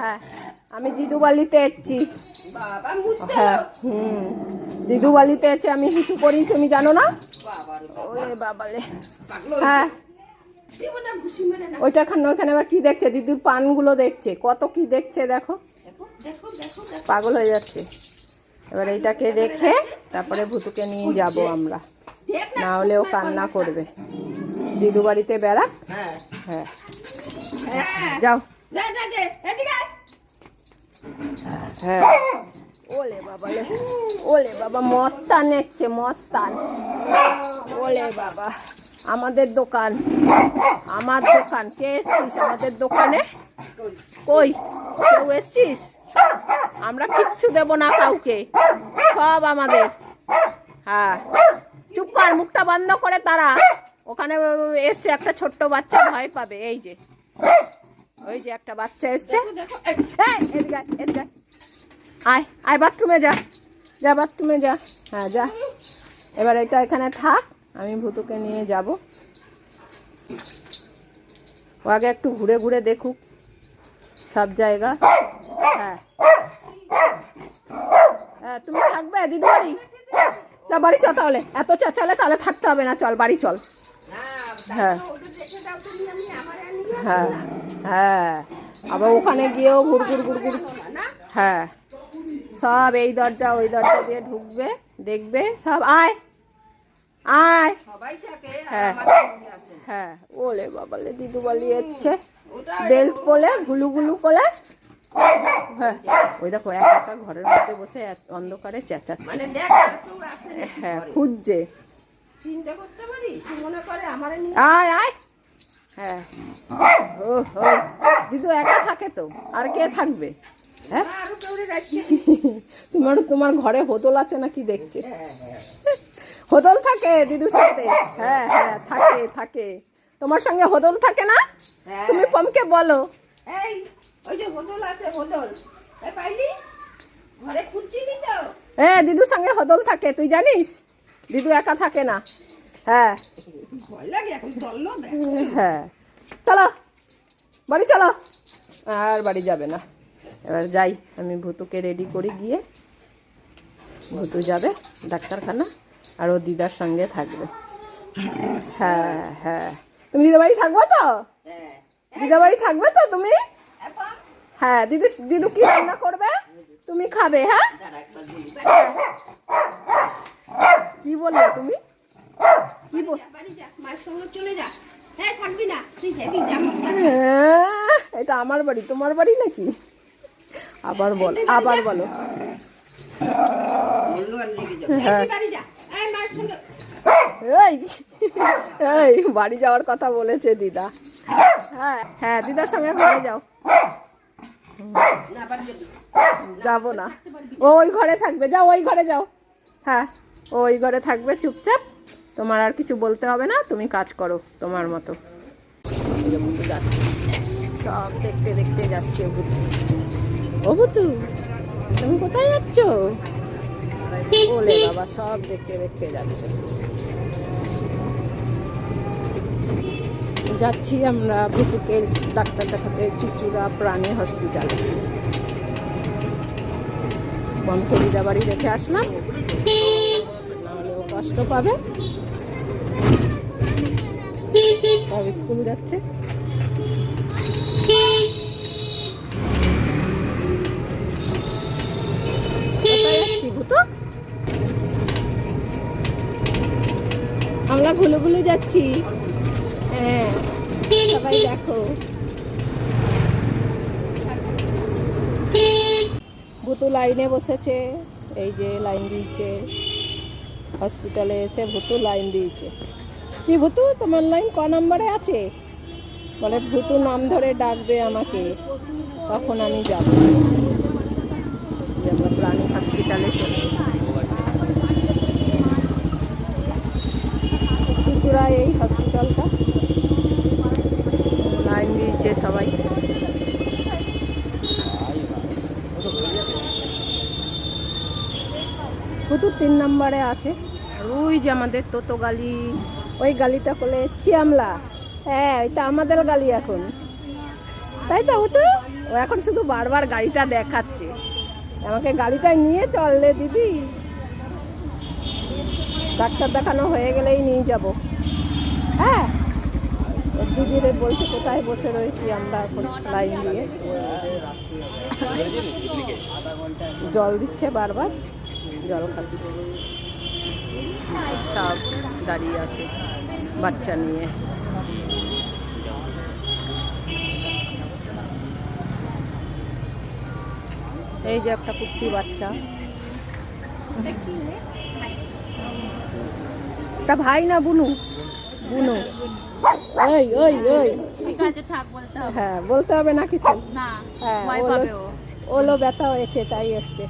হ্যাঁ আমি দিদুবালিতে এসছি। বাবা মুছতে হ্যাঁ হুম দিদুবালিতে এসে আমি কিছু করি তুমি জানো না? ওরে বাবালে হ্যাঁ ওইটা খান ওইখানে আবার কি দেখছে? দিদুর পানগুলো দেখছে। কত কি দেখছে, দেখো। পাগল হয়ে যাচ্ছে। এবার এইটাকে রেখে তারপরে ভুতুকে নিয়ে যাব আমরা। না হলে ও কান্না করবে। দিদু বাড়িতে বেড়া হ্যাঁ। যাও। হ্যাঁ। ওলে বাবা ওলে বাবা মস্তান এসছে মস্তান ওলে বাবা, আমাদের দোকান। আমার দোকান। কে এসছিস আমাদের দোকানে? কই? কেউ এসছিস? আমরা কিচ্ছু দেব না কাউকে। সব আমাদের। হ্যাঁ। চুপ কর, মুখটা বন্ধ করে তারা। ওখানে এসছে একটা ছোট্ট বাচ্চা, ভয় পাবে। এই যে। ওই যে একটা বাচ্চা এসছে। এদিকে আয়, এদিকে আয়। আয় বাথরুমে যা। যা বাথরুমে যা। হ্যাঁ যা। এবার এটা এখানে থাক আমি ভুতুকে নিয়ে যাব। ও আগে একটু ঘুরে ঘুরে দেখুক সব জায়গা। হ্যাঁ। হ্যাঁ তুমি থাকবে দিদি বাড়ি? যা বাড়ি চ তাহলে। এত চেঁচালে তাহলে থাকতে হবে না চল বাড়ি চল। হ্যাঁ হ্যাঁ। হ্যাঁ। আবার ওখানে গিয়েও ঘুর ঘুর ঘুর ঘুর না হ্যাঁ। সব এই দরজা ওই দরজা দিয়ে ঢুকবে দেখবে সব আয়। আয়। হ্যাঁ। হ্যাঁ। ওলে বাবালে দিদু বলি এসছে বেল্ট পলে গুলু গুলু করে হ্যাঁ। ওই দেখো এক একা ঘরের মধ্যে বসে অন্ধকারে চেঁচাচ্ছে। মানে। হ্যাঁ খুঁজছে। চিন্তা করতে পারি আয় আয়। হ্যাঁ। ও হো দিদু একা থাকে তো আর কে থাকবে? হ্যাঁ? তোমার তোমার ঘরে হোদল আছে নাকি দেখছে? হোদল থাকে দিদুর সাথে? হ্যাঁ হ্যাঁ থাকে থাকে। তোমার সঙ্গে হোদল থাকে না? হ্যাঁ। তুমি পমকে বলো। এই ওই যে হোদল আছে হোদল এই পাইলি? ঘরে খুঁজছিলি তো? এ দিদুর সঙ্গে হোদল থাকে তুই জানিস? দিদু একা থাকে না। হ্যাঁ। হ্যাঁ। চলো, বাড়ি চলো। আর বাড়ি যাবে না। এবার যাই, আমি ভুতুকে রেডি করি গিয়ে। ভুতু যাবে ডাক্তারখানা, আর ও দিদার সঙ্গে থাকবে। হ্যাঁ হ্যাঁ। তুমি দিদা বাড়ি থাকব তো? দিদা বাড়ি থাকবে তো তুমি? হ্যাঁ দিদু দিদু কি রান্না করবে? তুমি খাবে হ্যাঁ? কি বললে তুমি? কি হ্যাঁ এটা আমার বাড়ি তোমার বাড়ি নাকি? আবার বল আবার বলো। হ্যাঁ। বাড়ি এই বাড়ি যাওয়ার কথা বলেছে দিদা। হ্যাঁ হ্যাঁ দিদার সঙ্গে যাও। বাড়ি যাবি যাব না। ওই ঘরে থাকবে যাও ওই ঘরে যাও। হ্যাঁ ওই ঘরে থাকবে চুপচাপ। তোমার আর কিছু বলতে হবে না, তুমি কাজ করো তোমার মতো। সব দেখতে দেখতে যাচ্ছে বুতু ও বুতু তুমি কোথায় যাচ্ছ? ওলে বাবা, সব দেখতে দেখতে যাচ্ছে। যাচ্ছি আমরা ভুতুকে ডাক্তার দেখাতে, চুচুড়া প্রাণী হসপিটালে বমকে দিদা বাড়ি রেখে আসলাম। কষ্ট পাবে? সব স্কুল যাচ্ছে। আমরা ভুলে ভুলে যাচ্ছি। হ্যাঁ সবাই দেখো। ভুতু লাইনে বসেছে, এই যে লাইন দিয়েছে। হসপিটালে এসে ভুতু লাইন দিয়েছে। কি ভুতু, তোমার লাইন ক নম্বরে আছে? বলে, ভুতু নাম ধরে ডাকবে আমাকে। তখন আমি যাব। প্রাণী হসপিটালে চলে চুচুড়া এই হসপিটালটা লাইন দিয়েছে সবাই। কুতুর তিন নম্বরে আছে। ওই যে আমাদের তোতো গালি, ওই গালিটা করলে চিয়ামলা। হ্যাঁ এটা আমাদের গালি এখন। তাই তো হুতু ও এখন শুধু বারবার গাড়িটা দেখাচ্ছে। আমাকে গাড়িটায় নিয়ে চল রে দিদি। ডাক্তার দেখানো হয়ে গেলেই নিয়ে যাব। হ্যাঁ দিদিরে বলছে, কোথায় বসে রয়েছি আমরা এখন লাইন দিয়ে? জল দিচ্ছে বারবার, জল খাচ্ছে। সব দাঁড়িয়ে আছে বাচ্চা নিয়ে। এই যে একটা কুর্তি বাচ্চা। তা ভাই না বুনু? বুনু। ওই ওই ওই হ্যাঁ বলতে হবে না কিছু? হ্যাঁ ওলো ব্যথা হয়েছে তাই হচ্ছে।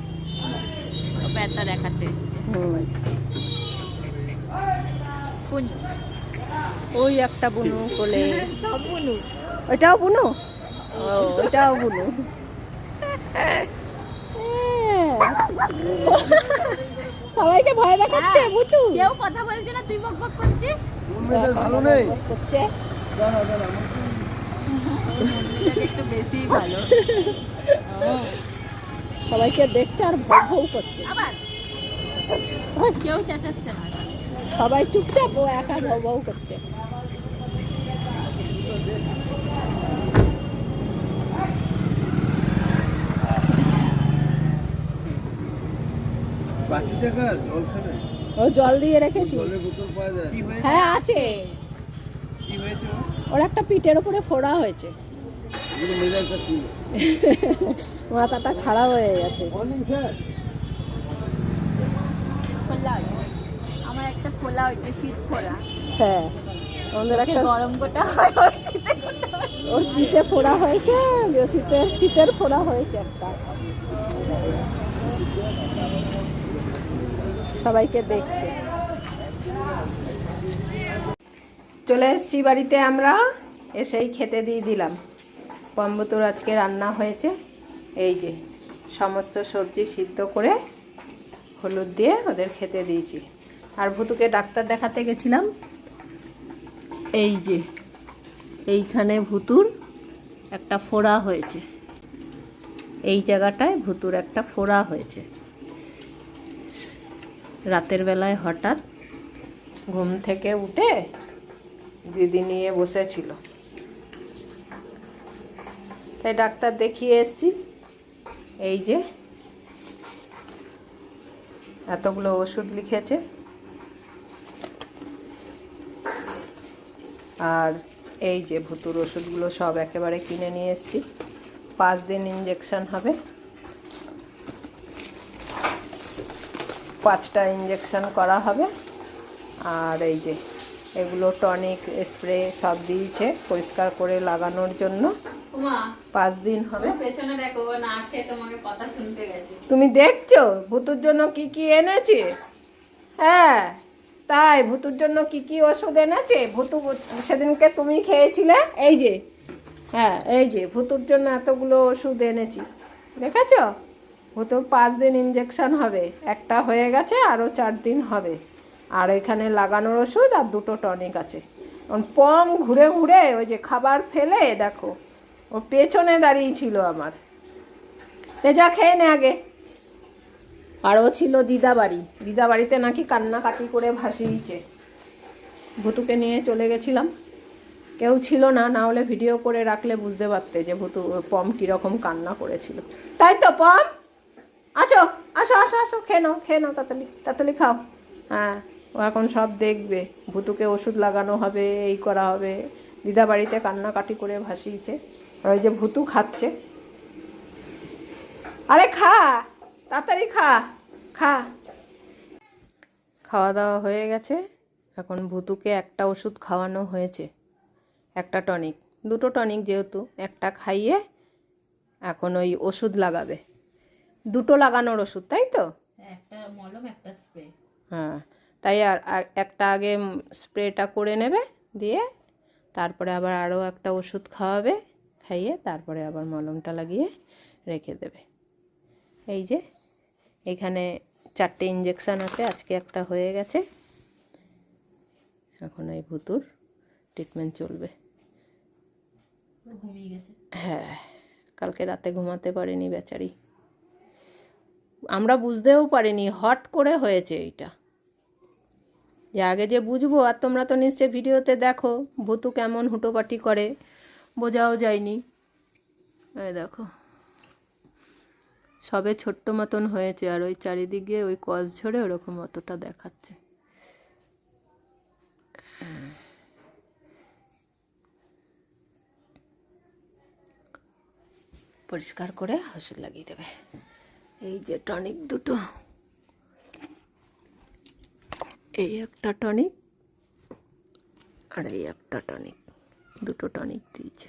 ব্যথা দেখাতে এসছে। হুম। ওই একটা বুনু কোলে। সব বুনু। ওইটাও বুনু? ওইটাও বুনু। হ্যাঁ। সবাইকে ভয় দেখাচ্ছে বুতু কেউ কথা বলছে না তুই বক বক করছিস? ভালো নেই? করছে। বেশি ভালো। সবাইকে দেখছে আর ভৌ ভৌ করছে। আবার। কেউ চেঁচাচ্ছে না। সবাই চুপচাপ ও একা ভৌ ভৌ করছে। জল ও জল দিয়ে রেখেছি। জলের বোতল পাওয়া যায়। হ্যাঁ আছে। ওর একটা পিঠের উপরে ফোড়া হয়েছে। মাথাটা খারাপ হয়ে গেছে। খোলা একটা খোলা হয়েছে শীত খোলা। হ্যাঁ আমাদের একটা গরম হয় ওর শীতে ওর ফোড়া হয়েছে শীতের ফোড়া হয়েছে একটা। সবাইকে দেখছে। চলে এসেছি বাড়িতে আমরা এসেই খেতে দিয়ে দিলাম। পম্বতুর আজকে রান্না হয়েছে এই যে সমস্ত সবজি সিদ্ধ করে হলুদ দিয়ে ওদের খেতে দিয়েছি। আর ভুতুকে ডাক্তার দেখাতে গেছিলাম। এই যে, এইখানে ভুতুর একটা ফোড়া হয়েছে। এই জায়গাটায় ভুতুর একটা ফোড়া হয়েছে। রাতের বেলায় হঠাৎ ঘুম থেকে উঠে দিদি নিয়ে বসেছিল। তাই ডাক্তার দেখিয়ে এসছি। এই যে, এতগুলো ওষুধ লিখেছে। আর এই যে ভুতুর ওষুধগুলো সব একেবারে কিনে নিয়ে এসেছি। পাঁচ দিন ইঞ্জেকশান হবে। পাঁচটা ইঞ্জেকশান করা হবে। আর এই যে এগুলো টনিক স্প্রে সব দিয়েছে পরিষ্কার করে লাগানোর জন্য। পাঁচ দিন হবে। তুমি দেখছ? ভুতুর জন্য কি কি এনেছে? হ্যাঁ। তাই ভুতুর জন্য কি কি ওষুধ এনেছে? ভুতু, সেদিনকে তুমি খেয়েছিলে? এই যে হ্যাঁ এই যে, ভুতুর জন্য এতগুলো ওষুধ এনেছি। দেখেছ? ভুতুর পাঁচ দিন ইঞ্জেকশন হবে। একটা হয়ে গেছে, আরও চার দিন হবে। আর এখানে লাগানোর ওষুধ আর দুটো টনিক আছে। পম ঘুরে ঘুরে ওই যে খাবার ফেলে, দেখো ও পেছনে দাঁড়িয়ে ছিল আমার। যা খেয়ে নে আগে। আরও ছিল দিদা বাড়ি দিদা বাড়িতে নাকি কান্নাকাটি করে ভাসিয়েছে ভুতুকে নিয়ে চলে গেছিলাম। কেউ ছিল না না হলে ভিডিও করে রাখলে বুঝতে পারতে যে ভুতু, পম কীরকম কান্না করেছিল। তাই তো, পম! আসো আসো আসো আসো খেয়ে নাও খেয়ে নাও, তাড়াতাড়ি তাড়াতাড়ি খাও। হ্যাঁ ও এখন সব দেখবে। ভুতুকে ওষুধ লাগানো হবে, এই করা হবে। দিদা বাড়িতে কান্নাকাটি করে ভাসিয়েছে। আর ওই যে ভুতু খাচ্ছে। আরে খা! তাড়াতাড়ি খা খা। খাওয়া দাওয়া হয়ে গেছে। এখন ভুতুকে একটা ওষুধ খাওয়ানো হয়েছে। একটা টনিক। দুটো টনিক যেহেতু একটা খাইয়ে এখন ওই ওষুধ লাগাবে। দুটো লাগানোর ওষুধ তাই তো? একটা মলম একটা স্প্রে। হ্যাঁ তাই আর আর একটা আগে স্প্রেটা করে নেবে দিয়ে তারপরে আবার আরও একটা ওষুধ খাওয়াবে খাইয়ে তারপরে আবার মলমটা লাগিয়ে রেখে দেবে। এই যে এখানে চারটে ইঞ্জেকশান আছে আজকে একটা হয়ে গেছে। এখন এই ভুতুর ট্রিটমেন্ট চলবে। হ্যাঁ কালকে রাতে ঘুমাতে পারেনি বেচারি। আমরা বুঝতেও পারিনি হট করে হয়েছে এইটা। যে আগে যে বুঝব আর তোমরা তো নিশ্চয়ই ভিডিওতে দেখো ভুতু কেমন হুটোপাটি করে বোঝাও যায়নি। দেখো। সবে ছোট্ট মতন হয়েছে আর ওই চারিদিকে ওই কস ঝরে ওরকম অতটা দেখাচ্ছে। পরিষ্কার করে ওষুধ লাগিয়ে দেবে। এই যে টনিক দুটো। এই একটা টনিক আর এই একটা টনিক। দুটো টনিক দিয়েছে।